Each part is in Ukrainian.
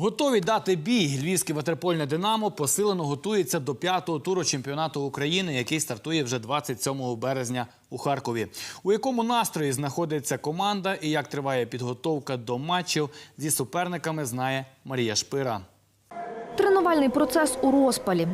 Готові дати бій. Львівське ватерпольне Динамо посилено готується до п'ятого туру чемпіонату України, який стартує вже 27 березня у Харкові. У якому настрої знаходиться команда і як триває підготовка до матчів зі суперниками, знає Марія Шпира. Тренувальний процес у розпалі.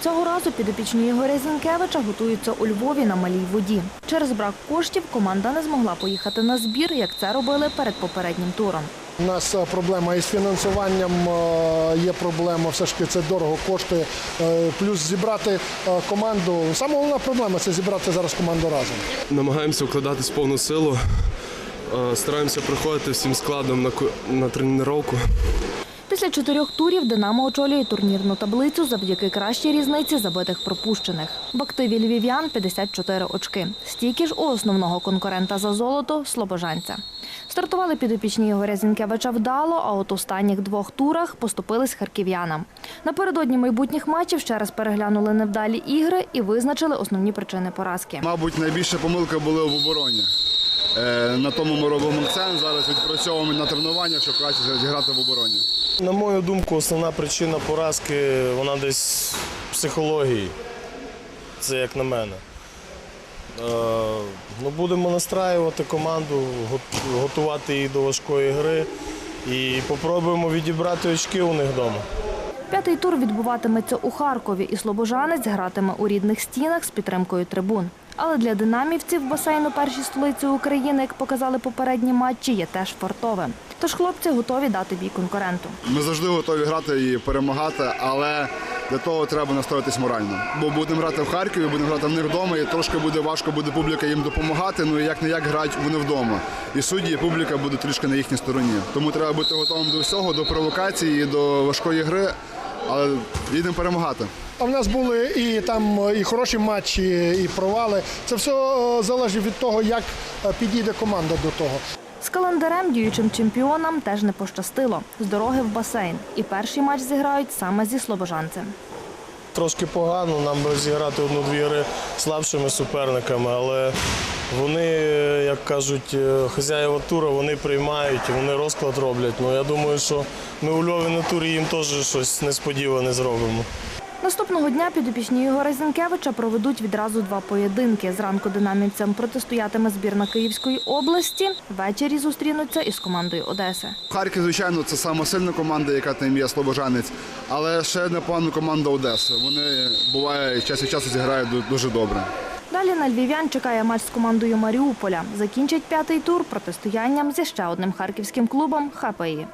Цього разу підопічні Ігоря Зінкевича готуються у Львові на малій воді. Через брак коштів команда не змогла поїхати на збір, як це робили перед попереднім туром. У нас е, проблема із фінансуванням, е, є проблема, все ж таки це дорого коштує. Е, Плюс зібрати команду. Саме головна проблема це зібрати зараз команду разом. Намагаємося вкладатись в повну силу. Стараємося приходити всім складом на, на тренування. Після чотирьох турів Динамо очолює турнірну таблицю завдяки кращій різниці забитих пропущених. В активі львів'ян 54 очки. Стільки ж у основного конкурента за золото слобожанця. Стартували підопічні Ігоря Зінкевича вдало, а от останніх двох турах поступились харків'янам. Напередодні майбутніх матчів ще раз переглянули невдалі ігри і визначили основні причини поразки. Мабуть, найбільша помилка була в обороні. Е, На тому ми робимо акцент. Зараз відпрацьовуємо на тренуваннях, щоб краще зіграти в обороні. На мою думку, основна причина поразки вона десь в психології. Це як на мене. Е, ну, будемо настраювати команду, готувати її до важкої гри і попробуємо відібрати очки у них вдома. П'ятий тур відбуватиметься у Харкові, і Слобожанець гратиме у рідних стінах з підтримкою трибун. Але для динамівців басейну першій столиці України, як показали попередні матчі, є теж фартовим. Тож хлопці готові дати бій конкуренту. Ми завжди готові грати і перемагати, але для того треба настроїтись морально. Бо будемо грати в Харкові, будемо грати в них вдома, і трошки буде важко, буде публіка їм допомагати. Ну і як не як грають вони вдома. І судді, і публіка буде трішки на їхній стороні. Тому треба бути готовим до всього, до провокації, до важкої гри, але їдемо перемагати. А в нас були і там і хороші матчі, і провали. Це все е, залежить від того, як е, підійде команда до того. З календарем діючим чемпіонам теж не пощастило. З дороги в басейн. І перший матч зіграють саме зі слобожанцем. Трошки погано, нам би зіграти одну-дві гри слабшими суперниками, але вони, як кажуть, е, хазяїва тура, вони приймають, вони розклад роблять. Ну я думаю, що ми у Львові на турі їм теж щось несподіване зробимо. Наступного дня підопічні Ігоря Зінкевича проведуть відразу два поєдинки. Зранку динамівцям протистоятиме збірна Київської області. Ввечері зустрінуться із командою Одеси. Харків, звичайно, це сама сильна команда, яка там є Слобожанець, але ще непогана команда Одеси. Вони буває час від часу зіграють дуже добре. Далі на львів'ян чекає матч з командою Маріуполя. Закінчить п'ятий тур протистоянням зі ще одним харківським клубом ХПІ.